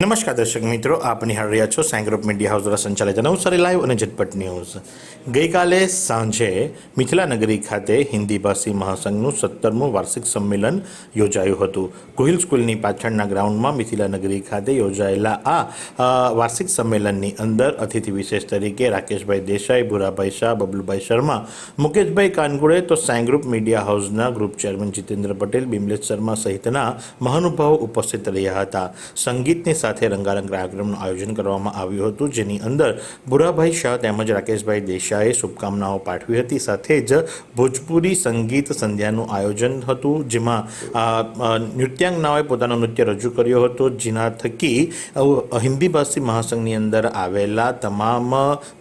નમસ્કાર દર્શક મિત્રો, આપ નિહાળ રહ્યા છો સાઈ ગ્રુપ મીડિયા હાઉસ દ્વારા સંચાલિત નવસારી લાઈવ અને ઝટપટ ન્યૂઝ. ગઈકાલે સાંજે મિથિલાનગરી ખાતે હિન્દી ભાષી મહાસંઘનું સત્તરમું વાર્ષિક સંમેલન યોજાયું હતું. ગોહિલ સ્કૂલની પાછળના ગ્રાઉન્ડમાં મિથિલાનગરી ખાતે યોજાયેલા આ વાર્ષિક સંમેલનની અંદર અતિથિ વિશેષ તરીકે રાકેશભાઈ દેસાઈ, ભૂરાભાઈ શાહ, બબલુભાઈ શર્મા, મુકેશભાઈ કાનગુડે તો સાઈ ગ્રુપ મીડિયા હાઉસના ગ્રુપ ચેરમેન જીતેન્દ્ર પટેલ, બિમલેશ શર્મા સહિતના મહાનુભાવો ઉપસ્થિત રહ્યા હતા. સંગીતની સાથે રંગારંગ કાર્યક્રમનું આયોજન કરવામાં આવ્યું હતું, જેની અંદર ભૂરાભાઈ શાહ તેમજ રાકેશભાઈ દેસાઈએ શુભકામનાઓ પાઠવી હતી. સાથે જ ભોજપુરી સંગીત સંધ્યાનું આયોજન હતું, જેમાં નૃત્યાંગનાઓએ પોતાનું નૃત્ય રજૂ કર્યો હતો. જેના થકી હિન્દી ભાષી મહાસંઘની અંદર આવેલા તમામ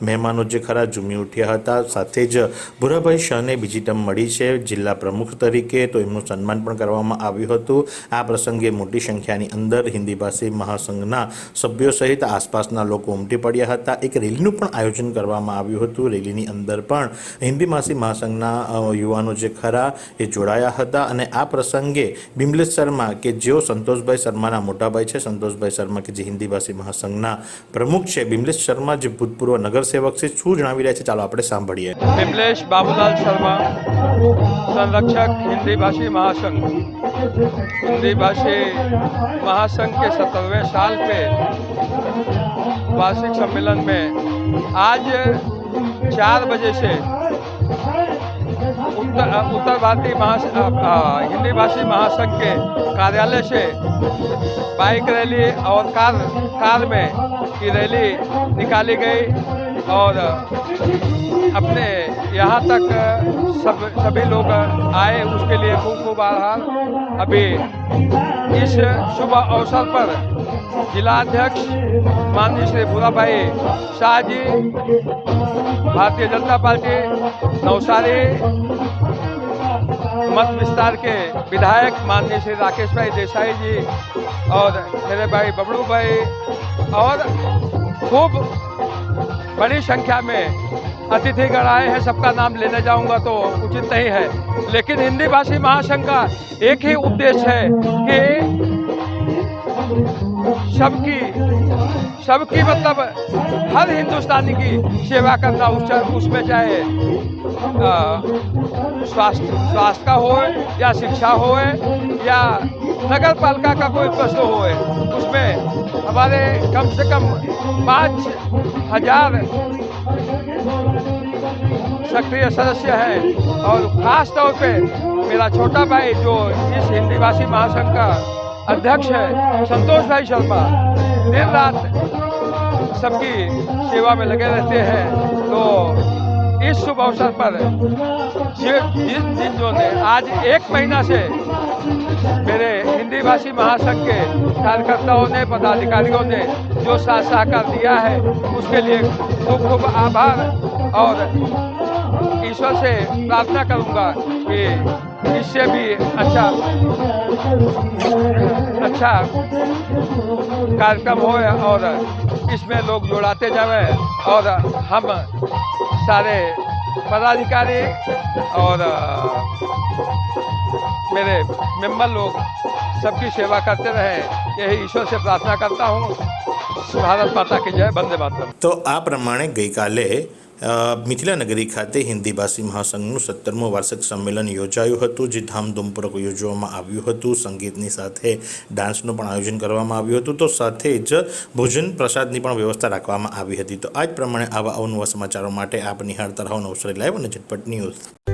મહેમાનો જે ખરા ઝૂમી ઉઠ્યા હતા. સાથે જ ભૂરાભાઈ શાહને બીજી ટર્મ મળી છે, જિલ્લા પ્રમુખ તરીકે તો એમનું સન્માન પણ કરવામાં આવ્યું હતું. આ પ્રસંગે મોટી સંખ્યાની અંદર હિન્દી ભાષી સંઘના સભ્યો સહિત આસપાસના લોકો ઉમટી પડ્યા હતા. એક રેલીનું પણ આયોજન કરવામાં આવ્યું હતું. રેલીની અંદર પણ હિન્દી માસી મહાસંઘના યુવાનો જે ખરા એ જોડાયા હતા અને આ પ્રસંગે બિમલેશ શર્મા કે જેઓ સંતોષભાઈ શર્માના મોટાભાઈ છે, સંતોષભાઈ શર્મા કે જે હિન્દી ભાષી મહાસંઘના પ્રમુખ છે, બિમલેશ શર્મા જે ભૂતપૂર્વ નગરસેવક છે, શું જણાવી રહ્યા છે? ચાલો આપણે સાંભળીએ. બિમલેશ બાબુલાલ શર્મા, સંરક્ષક હિન્દી ભાષી મહાસંઘ. भाषी महासंघ के सत्तरवें साल पे वार्षिक सम्मेलन में आज चार बजे से उत्तर उत्तर भारतीय महा हिंदी भाषी महासंघ के कार्यालय से बाइक रैली और कार कार में की रैली निकाली गई। और अपने यहाँ तक सब, सभी लोग आए उसके लिए खूब खूब आभार। अभी इस शुभ अवसर पर जिलाध्यक्ष माननीय श्री भूरा भाई शाह जी, भारतीय जनता पार्टी नवसारी, मत विस्तार के विधायक माननीय श्री राकेश भाई देसाई जी और मेरे भाई बबलू भाई और खूब बड़ी संख्या में अतिथिगण आए हैं, सबका नाम लेने जाऊँगा तो उचित नहीं है। लेकिन हिंदी भाषी महासंघ का एक ही उद्देश्य है कि सबकी सबकी मतलब हर हिंदुस्तानी की सेवा करना उस उसमें चाहे स्वास्थ्य स्वास्थ्य का हो या शिक्षा हो या नगर पालिका का कोई प्रश्न हो उसमें हमारे कम से कम पाँच हज़ार सक्रिय सदस्य हैं और खास तौर पे मेरा छोटा भाई जो इस हिंदी भाषी महासंघ का अध्यक्ष है, संतोष भाई शर्मा दिन रात सबकी सेवा में लगे रहते हैं। तो इस शुभ अवसर पर जिस जिन जो ने, आज एक महीना से मेरे हिंदी भाषी महासंघ के कार्यकर्ताओं ने, पदाधिकारियों ने जो साथ सहकार दिया है, उसके लिए खूब खूब आभार और ईश्वर से प्रार्थना करूँगा कि इससे भी अच्छा अच्छा कार्यक्रम हो और इसमें लोग जोड़ाते जावे और हम सारे पदाधिकारी और मेरे मेंबर लोग सबकी सेवा करते रहे यही ईश्वर से प्रार्थना करता हूँ भारत माता की जय वंदे मातरम તો આ પ્રમાણે ગઈકાલે અ, મિથિલા નગરી ખાતે હિન્દી ભાષી મહાસંઘનું સત્તરમું વાર્ષિક સંમેલન યોજાયું હતું જે ધામધૂમપૂર્વક યોજવામાં આવ્યું હતું સંગીતની સાથે ડાન્સનું પણ આયોજન કરવામાં આવ્યું હતું તો સાથે જ ભોજન પ્રસાદની પણ વ્યવસ્થા રાખવામાં આવી હતી તો આ જ પ્રમાણે આવા અવનવા સમાચારો માટે આપ નિહાળતા રહો નવસારી લાઈવ અને ઝટપટ ન્યૂઝ